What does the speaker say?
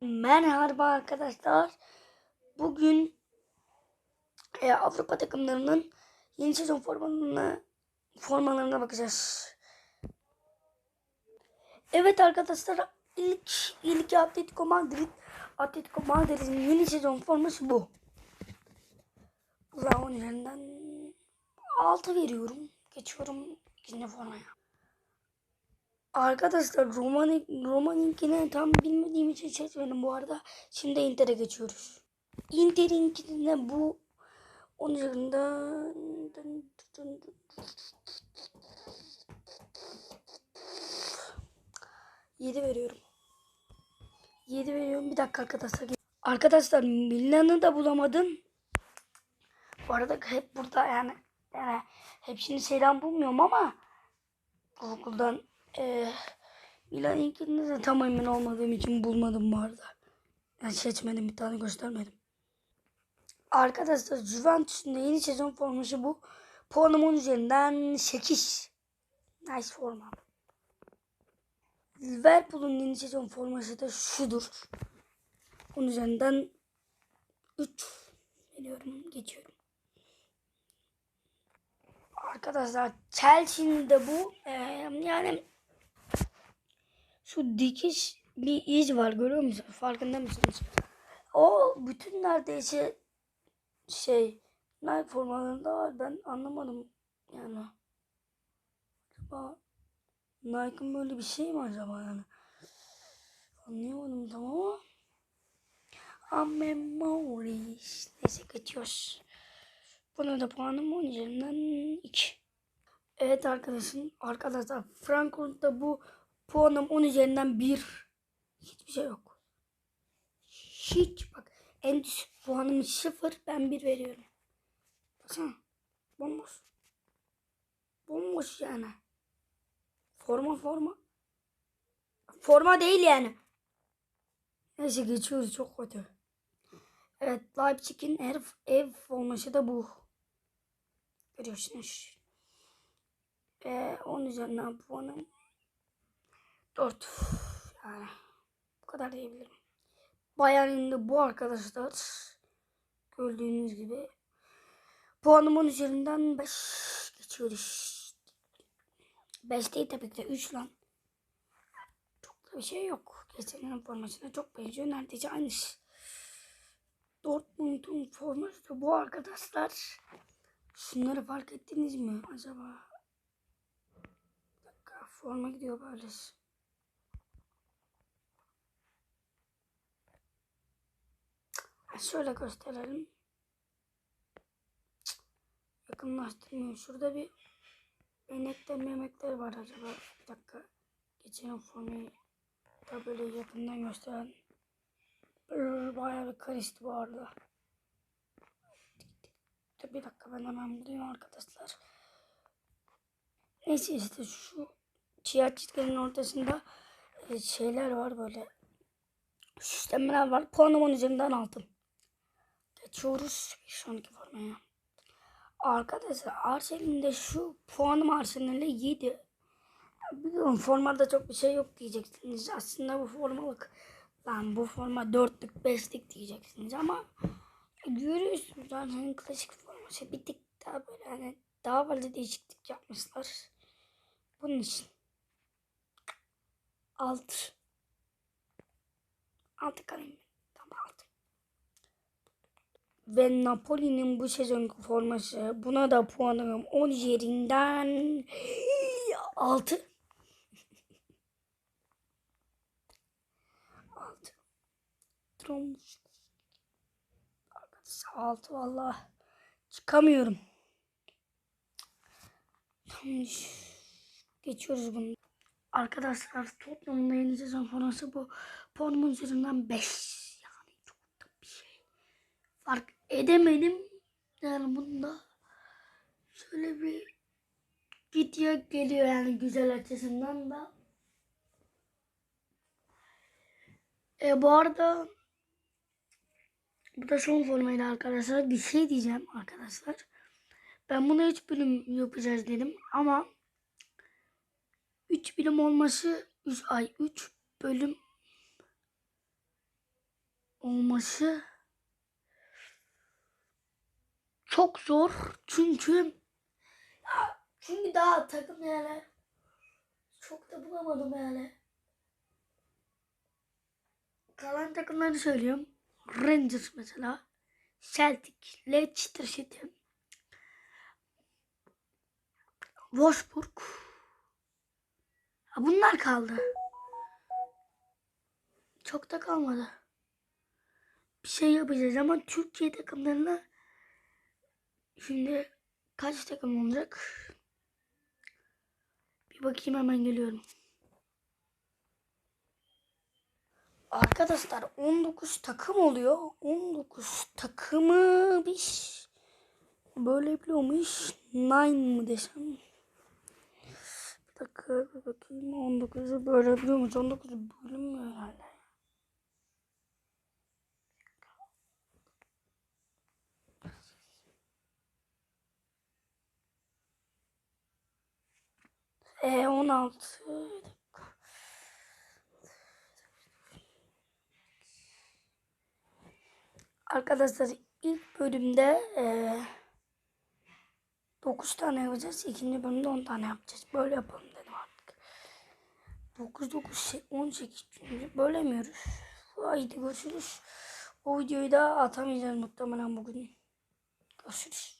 Merhaba arkadaşlar. Bugün e, Avrupa takımlarının yeni sezon formalarına, formalarına bakacağız. Evet arkadaşlar ilk ilk Atletico Madrid Atletico Madrid'in yeni sezon forması bu. Onun üzerinden 6 veriyorum. Geçiyorum ikinci formaya. Arkadaşlar Roman Roman'inkini tam bilmediğim için seçmedim bu arada. Şimdi Inter'e geçiyoruz. Inter'inkine bu onun üzerinden 7 veriyorum. 7 veriyorum. Bir dakika arkadaşlar. Arkadaşlar Milan'ı da bulamadım. Bu arada hep burada yani yani hepsini şeyden bulmuyorum ama Google'dan e, Milan ilkinde de tam emin olmadığım için bulmadım bu arada. Yani seçmedim bir tane göstermedim. Arkadaşlar Juventus'un yeni sezon forması bu. Puanım 10 üzerinden 8. Nice forma. Liverpool'un yeni sezon forması da şudur. 10 üzerinden 3 veriyorum. Geçiyorum. Arkadaşlar Chelsea'nin de bu e, yani şu dikiş bir iz var görüyor musunuz? Farkında mısınız? O bütün neredeyse şey Nike formalarında var. Ben anlamadım yani. Acaba Nike'ın böyle bir şey mi acaba yani? Anlayamadım tamam ama. A memories. Neyse geçiyoruz. Buna da puanım 10 üzerinden 2. Evet arkadaşım. Arkadaşlar Frankfurt'ta bu puanım 10 üzerinden 1. Hiçbir şey yok. Hiç bak. En düşük puanım 0. Ben 1 veriyorum. Baksana. Bomboş. Bomboş yani. Forma forma. Forma değil yani. Neyse geçiyoruz çok kötü. Evet Leipzig'in ev, ev forması da bu. Görüyorsunuz. Ve 10 üzerinden puanım 4. Yani bu kadar diyebilirim. Bayern'in de bu arkadaşlar. Gördüğünüz gibi. Puanım 10 üzerinden 5 geçiyoruz. 5 değil tabii ki de 3 lan. Çok da bir şey yok. Geçen formasına çok benziyor. Neredeyse aynısı. Dortmund'un forması da bu arkadaşlar. Şunları fark ettiniz mi acaba? Bir dakika forma gidiyor böyle. Şöyle gösterelim. Yakınlaştırmıyor. Şurada bir enekler memekler var acaba. Bir dakika. Geçen formayı da böyle yakından gösteren. Bayağı bir karıştı bu arada. Bir dakika ben hemen bulayım arkadaşlar. Neyse işte şu siyah çizginin ortasında e, şeyler var böyle. Süslemeler var. Puanım 10 üzerinden aldım. Geçiyoruz bir sonraki formaya. Arkadaşlar Arsenal'in de şu puanım Arsenal'e 7. Biliyorum formada çok bir şey yok diyeceksiniz. Aslında bu formalık ben bu forma dörtlük beşlik diyeceksiniz ama görüyorsunuz zaten klasik forması bir tık daha böyle hani daha fazla değişiklik yapmışlar. Bunun için alt altı altı. Ve Napoli'nin bu sezonki forması buna da puanım 10 üzerinden 6. olmuş. Arkadaşlar altı valla çıkamıyorum. Geçiyoruz bunu. Arkadaşlar Tottenham'ın yeni sezon forması bu. Puanımın üzerinden 5. Yani çok da bir şey. Fark edemedim. Yani bunda şöyle bir gidiyor geliyor yani güzel açısından da. E bu arada bu da son formaydı arkadaşlar. Bir şey diyeceğim arkadaşlar. Ben buna 3 bölüm yapacağız dedim ama 3 bölüm olması 3 ay 3 bölüm olması çok zor. Çünkü ya, çünkü daha takım yani çok da bulamadım yani. Kalan takımları söylüyorum. Rangers mesela. Celtic, Leicester City, Wolfsburg. Bunlar kaldı. Çok da kalmadı. Bir şey yapacağız ama Türkiye takımlarına şimdi kaç takım olacak? Bir bakayım hemen geliyorum. Arkadaşlar 19 takım oluyor. 19 takımı biz böyle biliyormuş. 9 mı desem? Bir dakika bir bakayım. 19'u böyle biliyormuş. 19 bölünmüyor herhalde. E 16 bir dakika. Arkadaşlar ilk bölümde e, 9 tane yapacağız. İkinci bölümde 10 tane yapacağız. Böyle yapalım dedim artık. 9 9 18 çünkü bölemiyoruz. Haydi görüşürüz. O videoyu da atamayacağız muhtemelen bugün. Görüşürüz.